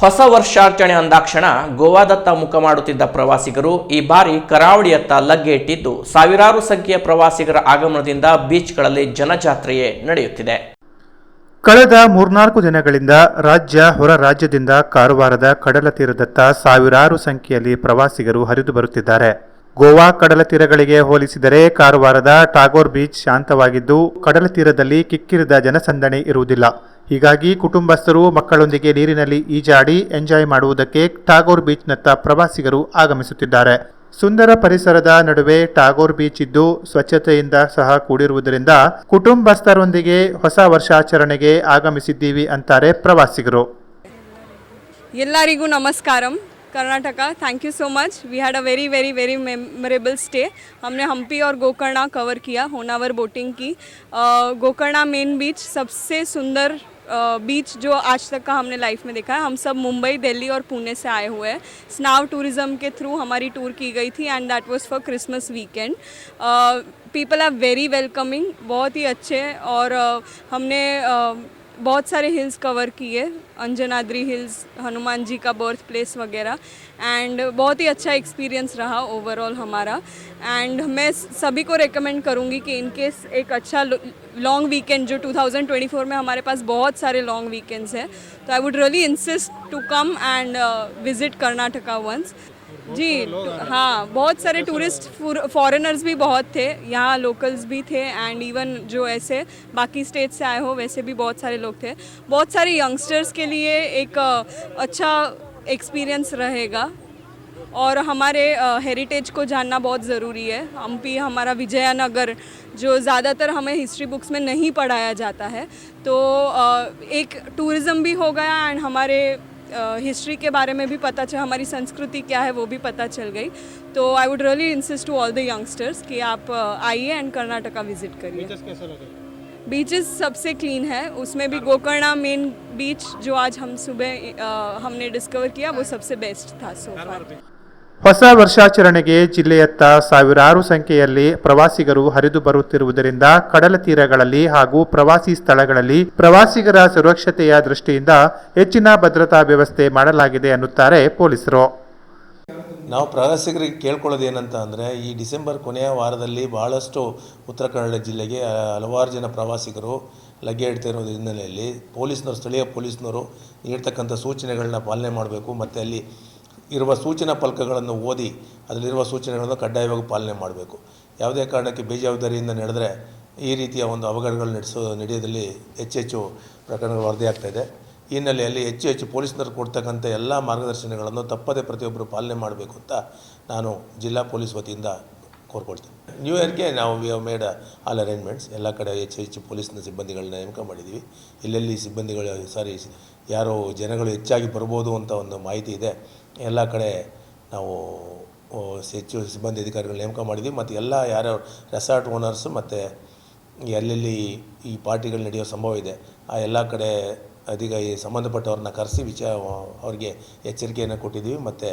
ಹೊಸ ವರ್ಷಾಚರಣೆ ಅಂದಾಕ್ಷಣ ಗೋವಾದತ್ತ ಮುಖ ಮಾಡುತ್ತಿದ್ದ ಪ್ರವಾಸಿಗರು ಈ ಬಾರಿ ಕರಾವಳಿಯತ್ತ ಲಗ್ಗೆ ಇಟ್ಟಿದ್ದು ಸಾವಿರಾರು ಸಂಖ್ಯೆಯ ಪ್ರವಾಸಿಗರ ಆಗಮನದಿಂದ ಬೀಚ್ಗಳಲ್ಲಿ ಜನಜಾತ್ರೆಯೇ ನಡೆಯುತ್ತಿದೆ. ಕಳೆದ ಮೂರ್ನಾಲ್ಕು ದಿನಗಳಿಂದ ರಾಜ್ಯ ಹೊರ ರಾಜ್ಯದಿಂದ ಕಾರವಾರದ ಕಡಲ ತೀರದತ್ತ ಸಾವಿರಾರು ಸಂಖ್ಯೆಯಲ್ಲಿ ಪ್ರವಾಸಿಗರು ಹರಿದು ಬರುತ್ತಿದ್ದಾರೆ. ಗೋವಾ ಕಡಲ ತೀರಗಳಿಗೆ ಹೋಲಿಸಿದರೆ ಕಾರವಾರದ ಟಾಗೋರ್ ಬೀಚ್ ಶಾಂತವಾಗಿದ್ದು, ಕಡಲ ತೀರದಲ್ಲಿ ಕಿಕ್ಕಿರಿದ ಜನಸಂದಣಿ ಇರುವುದಿಲ್ಲ. ಹೀಗಾಗಿ ಕುಟುಂಬಸ್ಥರು ಮಕ್ಕಳೊಂದಿಗೆ ನೀರಿನಲ್ಲಿ ಈಜಾಡಿ ಎಂಜಾಯ್ ಮಾಡುವುದಕ್ಕೆ ಟಾಗೋರ್ ಬೀಚ್ನತ್ತ ಪ್ರವಾಸಿಗರು ಆಗಮಿಸುತ್ತಿದ್ದಾರೆ. ಸುಂದರ ಪರಿಸರದ ನಡುವೆ ಟಾಗೋರ್ ಬೀಚ್ ಇದ್ದು ಸ್ವಚ್ಛತೆಯಿಂದ ಸಹ ಕೂಡಿರುವುದರಿಂದ ಕುಟುಂಬಸ್ಥರೊಂದಿಗೆ ಹೊಸ ವರ್ಷಾಚರಣೆಗೆ ಆಗಮಿಸಿದ್ದೀವಿ ಅಂತಾರೆ ಪ್ರವಾಸಿಗರು. ಎಲ್ಲರಿಗೂ ನಮಸ್ಕಾರಂ. Karnataka thank you so much we had a very very very memorable stay हमने हम्पी और गोकर्णा कवर किया होनावर ಬೋಟಿಂಗ್ ಕಿ ಗೋಕರ್ಣ ಮೇನ್ ಬೀಚ್ ಸಬ್ಸೆ ಸುಂದರ್ बीच जो आज तक का हमने लाइफ में देखा है हम सब मुंबई दिल्ली और पुणे से आए हुए हैं। स्नाव टूरिज़्म के थ्रू हमारी टूर की गई थी and that was for Christmas weekend people are very welcoming बहुत ही अच्छे और uh, हमने अ, बहुत सारे हिल्स कवर किए, अंजनाद्री हिल्स हनुमान जी का बर्थ प्लेस वगैरह एंड बहुत ही अच्छा एक्सपीरियंस रहा ओवरऑल हमारा। एंड मैं सभी को रेकमेंड करूँगी कि इन केस एक अच्छा लॉन्ग वीकेंड जो 2024 में हमारे पास बहुत सारे लॉन्ग वीकेंड्स हैं तो I would really insist to come and visit Karnataka once जी हाँ बहुत सारे टूरिस्ट फॉरेनर्स भी बहुत थे, यहाँ लोकल्स भी थे एंड इवन जो ऐसे बाकी स्टेट से आए हो, वैसे भी बहुत सारे लोग थे। बहुत सारे यंगस्टर्स के लिए एक अच्छा एक्सपीरियंस रहेगा और हमारे हेरिटेज को जानना बहुत ज़रूरी है। हम्पी हमारा विजयनगर जो ज़्यादातर हमें हिस्ट्री बुक्स में नहीं पढ़ाया जाता है तो एक टूरिज़्म भी हो गया एंड हमारे हिस्ट्री के बारे में भी पता चला हमारी संस्कृति क्या है वो भी पता चल गई। तो I would really insist to all the youngsters कि आप आइए एंड कर्नाटका विज़िट करिए। बीचेस सबसे क्लीन है उसमें भी गोकर्णा मेन बीच जो आज हम सुबह हमने डिस्कवर किया वो सबसे बेस्ट था सो फार ಹೊಸ ವರ್ಷಾಚರಣೆಗೆ ಜಿಲ್ಲೆಯತ್ತ ಸಾವಿರಾರು ಸಂಖ್ಯೆಯಲ್ಲಿ ಪ್ರವಾಸಿಗರು ಹರಿದು ಬರುತ್ತಿರುವುದರಿಂದ ಕಡಲ ತೀರಗಳಲ್ಲಿ ಹಾಗೂ ಪ್ರವಾಸಿ ಸ್ಥಳಗಳಲ್ಲಿ ಪ್ರವಾಸಿಗರ ಸುರಕ್ಷತೆಯ ದೃಷ್ಟಿಯಿಂದ ಹೆಚ್ಚಿನ ಭದ್ರತಾ ವ್ಯವಸ್ಥೆ ಮಾಡಲಾಗಿದೆ ಅನ್ನುತ್ತಾರೆ ಪೊಲೀಸರು. ನಾವು ಪ್ರವಾಸಿಗರಿಗೆ ಕೇಳ್ಕೊಳ್ಳೋದು ಏನಂತ ಅಂದರೆ, ಈ ಡಿಸೆಂಬರ್ ಕೊನೆಯ ವಾರದಲ್ಲಿ ಭಾಳಷ್ಟು ಉತ್ತರ ಕನ್ನಡ ಜಿಲ್ಲೆಗೆ ಹಲವಾರು ಜನ ಪ್ರವಾಸಿಗರು ಲಗ್ಗೆ ಇಡ್ತಾ ಇರೋದ್ರ ಹಿನ್ನೆಲೆಯಲ್ಲಿ ಪೊಲೀಸ್ನವರು, ಸ್ಥಳೀಯ ಪೊಲೀಸ್ನವರು ನೀಡ್ತಕ್ಕಂಥ ಸೂಚನೆಗಳನ್ನ ಪಾಲನೆ ಮಾಡಬೇಕು. ಮತ್ತು ಅಲ್ಲಿ ಇರುವ ಸೂಚನಾ ಫಲಕಗಳನ್ನು ಓದಿ ಅದರಲ್ಲಿರುವ ಸೂಚನೆಗಳನ್ನು ಕಡ್ಡಾಯವಾಗಿ ಪಾಲನೆ ಮಾಡಬೇಕು. ಯಾವುದೇ ಕಾರಣಕ್ಕೆ ಬೇಜವಾಬ್ದಾರಿಯಿಂದ ನಡೆದರೆ ಈ ರೀತಿಯ ಒಂದು ಅವಘಡಗಳು ನಡೆಸೋ ನಡೆಯೋದ್ರಲ್ಲಿ ಹೆಚ್ಚೆಚ್ಚು ಪ್ರಕರಣಗಳು ವರದಿಯಾಗ್ತಾ ಇದೆ. ಈ ಹಿನ್ನೆಲೆಯಲ್ಲಿ ಹೆಚ್ಚು ಹೆಚ್ಚು ಪೊಲೀಸ್ನವರು ಕೊಡ್ತಕ್ಕಂಥ ಎಲ್ಲ ಮಾರ್ಗದರ್ಶನಗಳನ್ನು ತಪ್ಪದೇ ಪ್ರತಿಯೊಬ್ಬರು ಪಾಲನೆ ಮಾಡಬೇಕು ಅಂತ ನಾನು ಜಿಲ್ಲಾ ಪೊಲೀಸ್ ವತಿಯಿಂದ ಕೋರ್ಕೊಳ್ತೀನಿ ನ್ಯೂ ಇಯರ್ಗೆ ನಾವು we have made all arrangements ಎಲ್ಲ ಕಡೆ ಹೆಚ್ಚು ಹೆಚ್ಚು ಪೊಲೀಸ್ನ ಸಿಬ್ಬಂದಿಗಳನ್ನ ನೇಮಕ ಮಾಡಿದ್ದೀವಿ ಇಲ್ಲೆಲ್ಲಿ ಸಿಬ್ಬಂದಿಗಳು ಸಾರಿ ಯಾರೋ ಜನಗಳು ಹೆಚ್ಚಾಗಿ ಬರ್ಬೋದು ಅಂತ ಒಂದು ಮಾಹಿತಿ ಇದೆ. ಎಲ್ಲ ಕಡೆ ನಾವು ಹೆಚ್ಚು ಸಿಬ್ಬಂದಿ ಅಧಿಕಾರಿಗಳು ನೇಮಕ ಮಾಡಿದ್ದೀವಿ ಮತ್ತು ಎಲ್ಲ ಯಾರು ರೆಸಾರ್ಟ್ ಓನರ್ಸು ಮತ್ತು ಎಲ್ಲೆಲ್ಲಿ ಈ ಪಾರ್ಟಿಗಳು ನಡೆಯೋ ಸಂಭವ ಇದೆ. ಆ ಎಲ್ಲ ಕಡೆ ಅದೀಗ ಈ ಸಂಬಂಧಪಟ್ಟವ್ರನ್ನ ಕರೆಸಿ ವಿಚಾರ, ಅವ್ರಿಗೆ ಎಚ್ಚರಿಕೆಯನ್ನು ಕೊಟ್ಟಿದ್ದೀವಿ. ಮತ್ತು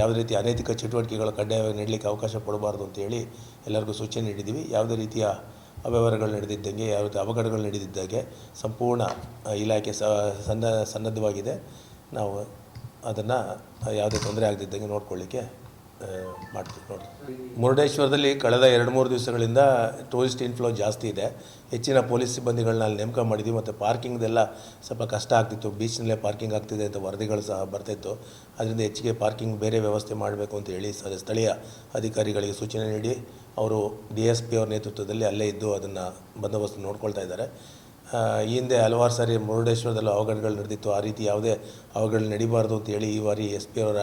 ಯಾವುದೇ ರೀತಿ ಅನೈತಿಕ ಚಟುವಟಿಕೆಗಳು ಕಡ್ಡಾಯವಾಗಿ ನೀಡಲಿಕ್ಕೆ ಅವಕಾಶ ಕೊಡಬಾರ್ದು ಅಂತೇಳಿ ಎಲ್ಲರಿಗೂ ಸೂಚನೆ ನೀಡಿದ್ದೀವಿ. ಯಾವುದೇ ರೀತಿಯ ಅವ್ಯವಹಾರಗಳು ನಡೆದಿದ್ದಂಗೆ, ಯಾವ ರೀತಿ ಅವಘಡಗಳು ನಡೆದಿದ್ದಂಗೆ ಸಂಪೂರ್ಣ ಇಲಾಖೆ ಸನ್ನದ್ಧವಾಗಿದೆ. ನಾವು ಅದನ್ನು ಯಾವುದೇ ತೊಂದರೆ ಆಗದಿದ್ದಂಗೆ ನೋಡ್ಕೊಳ್ಳಿಕ್ಕೆ ಮಾಡ್ತೀವಿ ನೋಡಿ. ಮುರುಡೇಶ್ವರದಲ್ಲಿ ಕಳೆದ ಎರಡು ಮೂರು ದಿವಸಗಳಿಂದ ಟೂರಿಸ್ಟ್ ಇನ್ಫ್ಲೋ ಜಾಸ್ತಿ ಇದೆ. ಹೆಚ್ಚಿನ ಪೊಲೀಸ್ ಸಿಬ್ಬಂದಿಗಳನ್ನ ಅಲ್ಲಿ ನೇಮಕ ಮಾಡಿದ್ವಿ ಮತ್ತು ಪಾರ್ಕಿಂಗ್ದೆಲ್ಲ ಸ್ವಲ್ಪ ಕಷ್ಟ ಆಗ್ತಿತ್ತು. ಬೀಚ್ನಲ್ಲೇ ಪಾರ್ಕಿಂಗ್ ಆಗ್ತಿದೆ ಅಂತ ವರದಿಗಳು ಸಹ ಬರ್ತಾಯಿತ್ತು ಅದರಿಂದ ಹೆಚ್ಚಿಗೆ ಪಾರ್ಕಿಂಗ್ ಬೇರೆ ವ್ಯವಸ್ಥೆ ಮಾಡಬೇಕು ಅಂತ ಹೇಳಿ ಸ್ಥಳೀಯ ಅಧಿಕಾರಿಗಳಿಗೆ ಸೂಚನೆ ನೀಡಿ ಅವರು ಡಿ ಎಸ್ ಪಿ ಅವ್ರ ನೇತೃತ್ವದಲ್ಲಿ ಅಲ್ಲೇ ಇದ್ದು ಅದನ್ನು ಬಂದೋಬಸ್ತ್ ನೋಡ್ಕೊಳ್ತಾ ಇದ್ದಾರೆ. ಈ ಹಿಂದೆ ಹಲವಾರು ಸಾರಿ ಮುರುಡೇಶ್ವರದಲ್ಲೂ ಅವಘಡಗಳು ನಡೆದಿತ್ತು. ಆ ರೀತಿ ಯಾವುದೇ ಅವಘಡ ನಡಿಬಾರ್ದು ಅಂತೇಳಿ ಈ ಬಾರಿ ಎಸ್ ಪಿ ಅವರ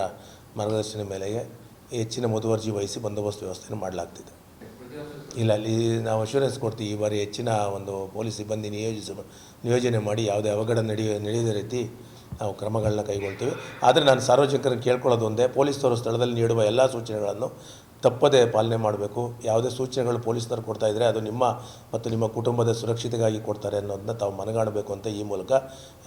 ಮಾರ್ಗದರ್ಶನ ಮೇಲೆಗೆ ಹೆಚ್ಚಿನ ಮುತುವರ್ಜಿ ವಹಿಸಿ ಬಂದೋಬಸ್ತ್ ವ್ಯವಸ್ಥೆಯನ್ನು ಮಾಡಲಾಗ್ತಿದೆ. ಇಲ್ಲ, ಅಲ್ಲಿ ನಾವು ಅಶ್ಯೂರೆನ್ಸ್ ಕೊಡ್ತೀವಿ. ಈ ಬಾರಿ ಹೆಚ್ಚಿನ ಒಂದು ಪೊಲೀಸ್ ಸಿಬ್ಬಂದಿ ನಿಯೋಜಿಸ ನಿಯೋಜನೆ ಮಾಡಿ ಯಾವುದೇ ಅವಘಡ ನಡೆಯ, ನಡೆಯದ ರೀತಿ ನಾವು ಕ್ರಮಗಳನ್ನ ಕೈಗೊಳ್ತೀವಿ. ಆದರೆ ನಾನು ಸಾರ್ವಜನಿಕರನ್ನು ಕೇಳ್ಕೊಳ್ಳೋದು ಒಂದೇ, ಪೊಲೀಸರು ಸ್ಥಳದಲ್ಲಿ ನೀಡುವ ಎಲ್ಲ ಸೂಚನೆಗಳನ್ನು ತಪ್ಪದೇ ಪಾಲನೆ ಮಾಡಬೇಕು. ಯಾವುದೇ ಸೂಚನೆಗಳು ಪೊಲೀಸ್ನವ್ರು ಕೊಡ್ತಾ ಇದ್ದರೆ ಅದು ನಿಮ್ಮ ಮತ್ತು ನಿಮ್ಮ ಕುಟುಂಬದ ಸುರಕ್ಷತೆಗಾಗಿ ಕೊಡ್ತಾರೆ ಅನ್ನೋದನ್ನ ತಾವು ಮನಗಾಣಬೇಕು ಅಂತ ಈ ಮೂಲಕ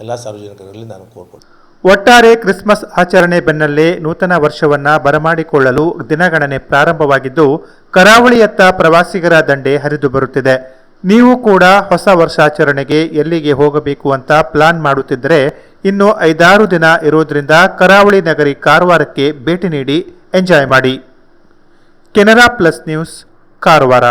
ಎಲ್ಲ ಸಾರ್ವಜನಿಕರಲ್ಲಿ ನಾನು ಕೋರ್ಕೊಳ್ತೀನಿ. ಒಟ್ಟಾರೆ ಕ್ರಿಸ್ಮಸ್ ಆಚರಣೆ ಬೆನ್ನಲ್ಲೇ ನೂತನ ವರ್ಷವನ್ನ ಬರಮಾಡಿಕೊಳ್ಳಲು ದಿನಗಣನೆ ಪ್ರಾರಂಭವಾಗಿದ್ದು, ಕರಾವಳಿಯತ್ತ ಪ್ರವಾಸಿಗರ ದಂಡೆ ಹರಿದು ಬರುತ್ತಿದೆ. ನೀವು ಕೂಡ ಹೊಸ ವರ್ಷಾಚರಣೆಗೆ ಎಲ್ಲಿಗೆ ಹೋಗಬೇಕು ಅಂತ ಪ್ಲಾನ್ ಮಾಡುತ್ತಿದ್ದರೆ, ಇನ್ನು ಐದಾರು ದಿನ ಇರೋದ್ರಿಂದ ಕರಾವಳಿ ನಗರಿ ಕಾರವಾರಕ್ಕೆ ಭೇಟಿ ನೀಡಿ ಎಂಜಾಯ್ ಮಾಡಿ. Canara plus news, Karwar.